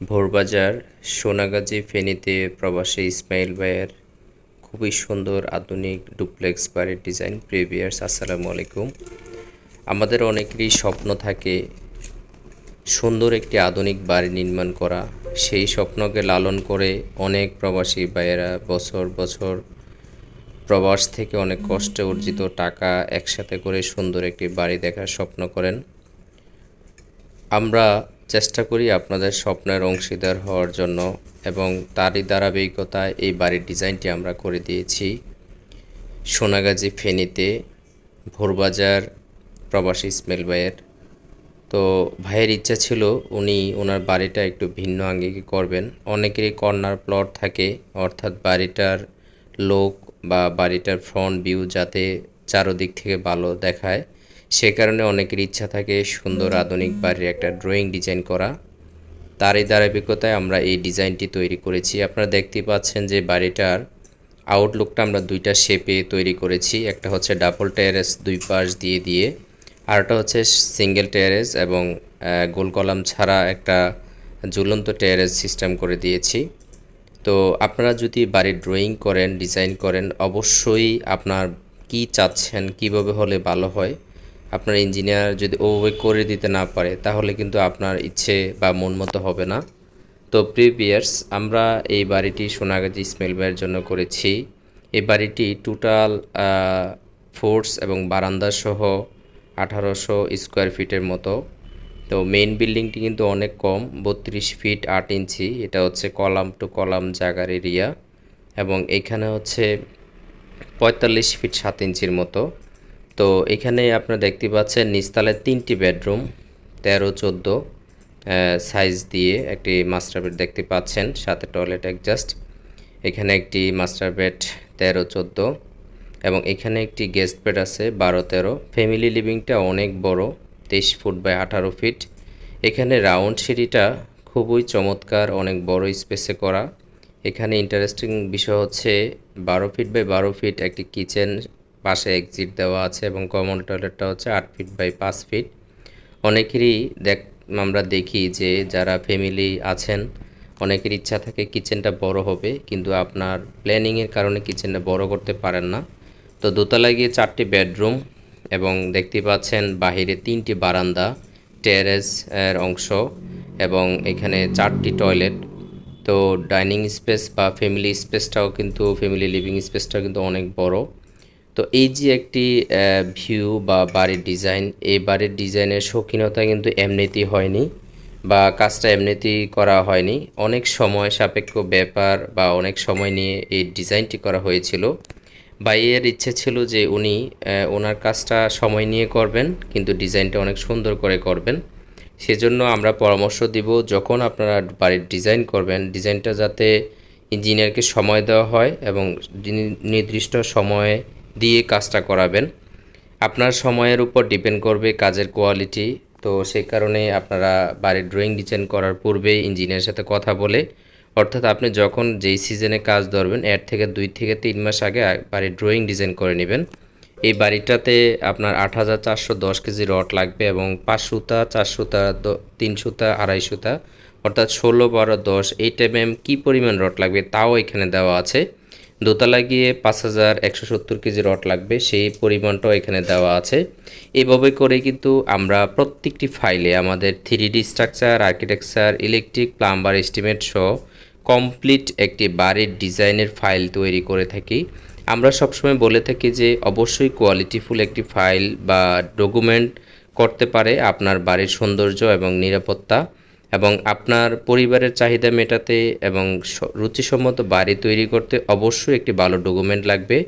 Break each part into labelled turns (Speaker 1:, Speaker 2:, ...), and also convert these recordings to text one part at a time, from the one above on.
Speaker 1: ভোরবাজার সোনাগাজী ফেনীতে প্রবাসী ইসমাইল ভাইয়ের খুবই সুন্দর আধুনিক ডুপ্লেক্স বাড়ির ডিজাইন। প্রিভিয়ার্স আসসালামু আলাইকুম। আমাদের অনেকেরই স্বপ্ন থাকে সুন্দর একটি আধুনিক বাড়ি নির্মাণ করা। সেই স্বপ্নকে লালন করে অনেক প্রবাসী ভাইয়েরা বছর বছর প্রবাস থেকে অনেক কষ্টে অর্জিত টাকা একসাথে করে সুন্দর একটি বাড়ি দেখার স্বপ্ন করেন। আমরা চেষ্টা করি আপনাদের স্বপ্নের অংশীদার হওয়ার জন্য এবং তারই ধারাবাহিকতায় এই বাড়ির ডিজাইনটি আমরা করে দিয়েছি। সোনাগাজী ফেনীতে ভোরবাজার প্রবাসী ইসমাইল ভাইয়ের। তো ভাইয়ের ইচ্ছা ছিল উনি ওনার বাড়িটা একটু ভিন্ন আঙ্গিকে করবেন। অনেকেরই কর্নার প্লট থাকে, অর্থাৎ বাড়িটার লোক বা বাড়িটার ফ্রন্ট ভিউ যাতে চারোদিক থেকে ভালো দেখায়। সে কারণে অনেকের ইচ্ছা থাকে সুন্দর আধুনিক বাড়ির একটা ড্রয়িং ডিজাইন করা। তারই ধারাবাহিকতায় আমরা এই ডিজাইনটি তৈরি করেছি। আপনারা দেখতে পাচ্ছেন যে বাড়িটার আউটলুকটা আমরা দুইটা শেপে তৈরি করেছি। একটা হচ্ছে ডাবল টেরেস দুই পাশ দিয়ে দিয়ে আরটা হচ্ছে সিঙ্গেল টেরেস এবং গোল কলাম ছাড়া একটা ঝুলন্ত টেরেস সিস্টেম করে দিয়েছি। তো আপনারা যদি বাড়ির ড্রয়িং করেন ডিজাইন করেন অবশ্যই আপনার কি চাচ্ছেন কীভাবে হলে ভালো হয় আপনার ইঞ্জিনিয়ার যদি ওভাবে করে দিতে না পারে, তাহলে কিন্তু আপনার ইচ্ছে বা মন মতো হবে না। তো প্রিভিয়ার্স আমরা এই বাড়িটি সোনাগাজী ইসমাইল ভাইয়ের জন্য করেছি। এই বাড়িটি টোটাল ফোর্স এবং বারান্দা সহ আঠারোশো স্কোয়ার ফিটের মতো। তো মেইন বিল্ডিংটি কিন্তু অনেক কম, বত্রিশ ফিট আট ইঞ্চি। এটা হচ্ছে কলাম টু কলাম জাগার এরিয়া এবং এখানে হচ্ছে পঁয়তাল্লিশ ফিট সাত ইঞ্চির মতো। তো এখানে আপনারা দেখতে পাচ্ছেন নিচতলায় তিনটি বেডরুম, তেরো, চোদ্দ সাইজ দিয়ে একটি মাস্টার বেড দেখতে পাচ্ছেন, সাথে টয়লেট অ্যাডজাস্ট এখানে একটি মাস্টার বেড তেরো, চোদ্দ, এবং এখানে একটি গেস্ট বেড আছে, বারো, তেরো। ফ্যামিলি লিভিংটা অনেক বড়, তেইশ ফুট বাই আঠারো ফিট এখানে রাউন্ড সিঁড়িটা খুবই চমৎকার, অনেক বড় স্পেসে করা। এখানে ইন্টারেস্টিং বিষয় হচ্ছে, বারো ফিট বাই বারো ফিট একটি কিচেন পাশে এক্সিট দেওয়া আছে এবং কমন টয়লেটটা হচ্ছে আট ফিট বাই পাঁচ ফিট অনেকেরই দেখ, আমরা দেখি যে যারা ফ্যামিলি আছেন, অনেকের ইচ্ছা থাকে কিচেনটা বড় হবে, কিন্তু আপনার প্ল্যানিংয়ের কারণে কিচেনটা বড় করতে পারেন না। তো দোতলায় গিয়ে চারটি বেডরুম এবং দেখতে পাচ্ছেন বাহিরে তিনটি বারান্দা টেরেস এর অংশ এবং এখানে চারটি টয়লেট তো ডাইনিং স্পেস বা ফ্যামিলি স্পেসটাও কিন্তু ফ্যামিলি লিভিং স্পেসটাও কিন্তু অনেক বড়। তো এই যে একটি ভিউ বা বাড়ির ডিজাইন এই বাড়ির ডিজাইনের শৌখিনতা কিন্তু এমনিতেই হয়নি বা কাজটা এমনিতেই করা হয়নি। অনেক সময় সাপেক্ষ ব্যাপার বা অনেক সময় নিয়ে এই ডিজাইনটি করা হয়েছিল। বাইয়ের ইচ্ছে ছিল যে উনি ওনার কাজটা সময় নিয়ে করবেন, কিন্তু ডিজাইনটা অনেক সুন্দর করে করবেন। সেজন্য আমরা পরামর্শ দিব, যখন আপনারা বাড়ির ডিজাইন করবেন ডিজাইনটা যাতে ইঞ্জিনিয়ারকে সময় দেওয়া হয় এবং নির্দিষ্ট সময়ে দিয়ে কাজটা করাবেন। আপনার সময়ের উপর ডিপেন্ড করবে কাজের কোয়ালিটি। তো সেই কারণে আপনারা বাড়ির ড্রয়িং ডিজাইন করার পূর্বে ইঞ্জিনিয়ারের সাথে কথা বলে, অর্থাৎ আপনি যখন যেই সিজনে কাজ ধরবেন, এর থেকে দুই থেকে তিন মাস আগে বাড়ির ড্রয়িং ডিজাইন করে নেবেন। এই বাড়িটাতে আপনার আট হাজার চারশো দশ কেজি রড লাগবে এবং পাঁচ সুতা, চার সুতা তিন সুতা, আড়াই সুতা, অর্থাৎ ষোলো বারো দশ, এইট এম এম কী পরিমাণ রড লাগবে তাও এখানে দেওয়া আছে। দোতলা গিয়ে পাঁচ হাজার একশো সত্তর কেজি রড লাগবে, সেই পরিমাণটাও এখানে দেওয়া আছে। এভাবে করে কিন্তু আমরা প্রত্যেকটি ফাইলে আমাদের three D structure, architecture, electric, plumber estimate সহ কমপ্লিট একটি বাড়ির ডিজাইনের ফাইল তৈরি করে থাকি। আমরা সবসময় বলে থাকি যে অবশ্যই কোয়ালিটিফুল একটি ফাইল বা ডকুমেন্ট করতে পারে আপনার বাড়ির সৌন্দর্য এবং নিরাপত্তা। এবং আপনার পরিবারের চাহিদা মেটাতে এবং রুচিসম্মত বাড়ি তৈরি করতে অবশ্যই একটি ভালো ডকুমেন্ট লাগবে।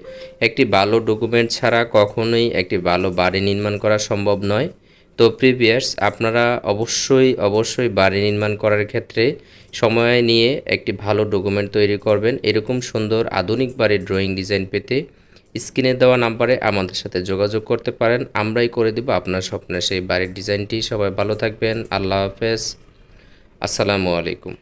Speaker 1: একটি ভালো ডকুমেন্ট ছাড়া কখনোই একটি ভালো বাড়ি নির্মাণ করা সম্ভব নয়। তো প্রিভিয়ার্স আপনারা অবশ্যই অবশ্যই বাড়ি নির্মাণ করার ক্ষেত্রে সময় নিয়ে একটি ভালো ডকুমেন্ট তৈরি করবেন। এরকম সুন্দর আধুনিক বাড়ির ড্রয়িং ডিজাইন পেতে স্ক্রিনে দেওয়া নাম্বারে আমাদের সাথে যোগাযোগ করতে পারেন। আমরাই করে দেব আপনার স্বপ্নের সেই বাড়ির ডিজাইনটি। সবাই ভালো থাকবেন। আল্লাহ হাফেজ। আসসালামু আলাইকুম।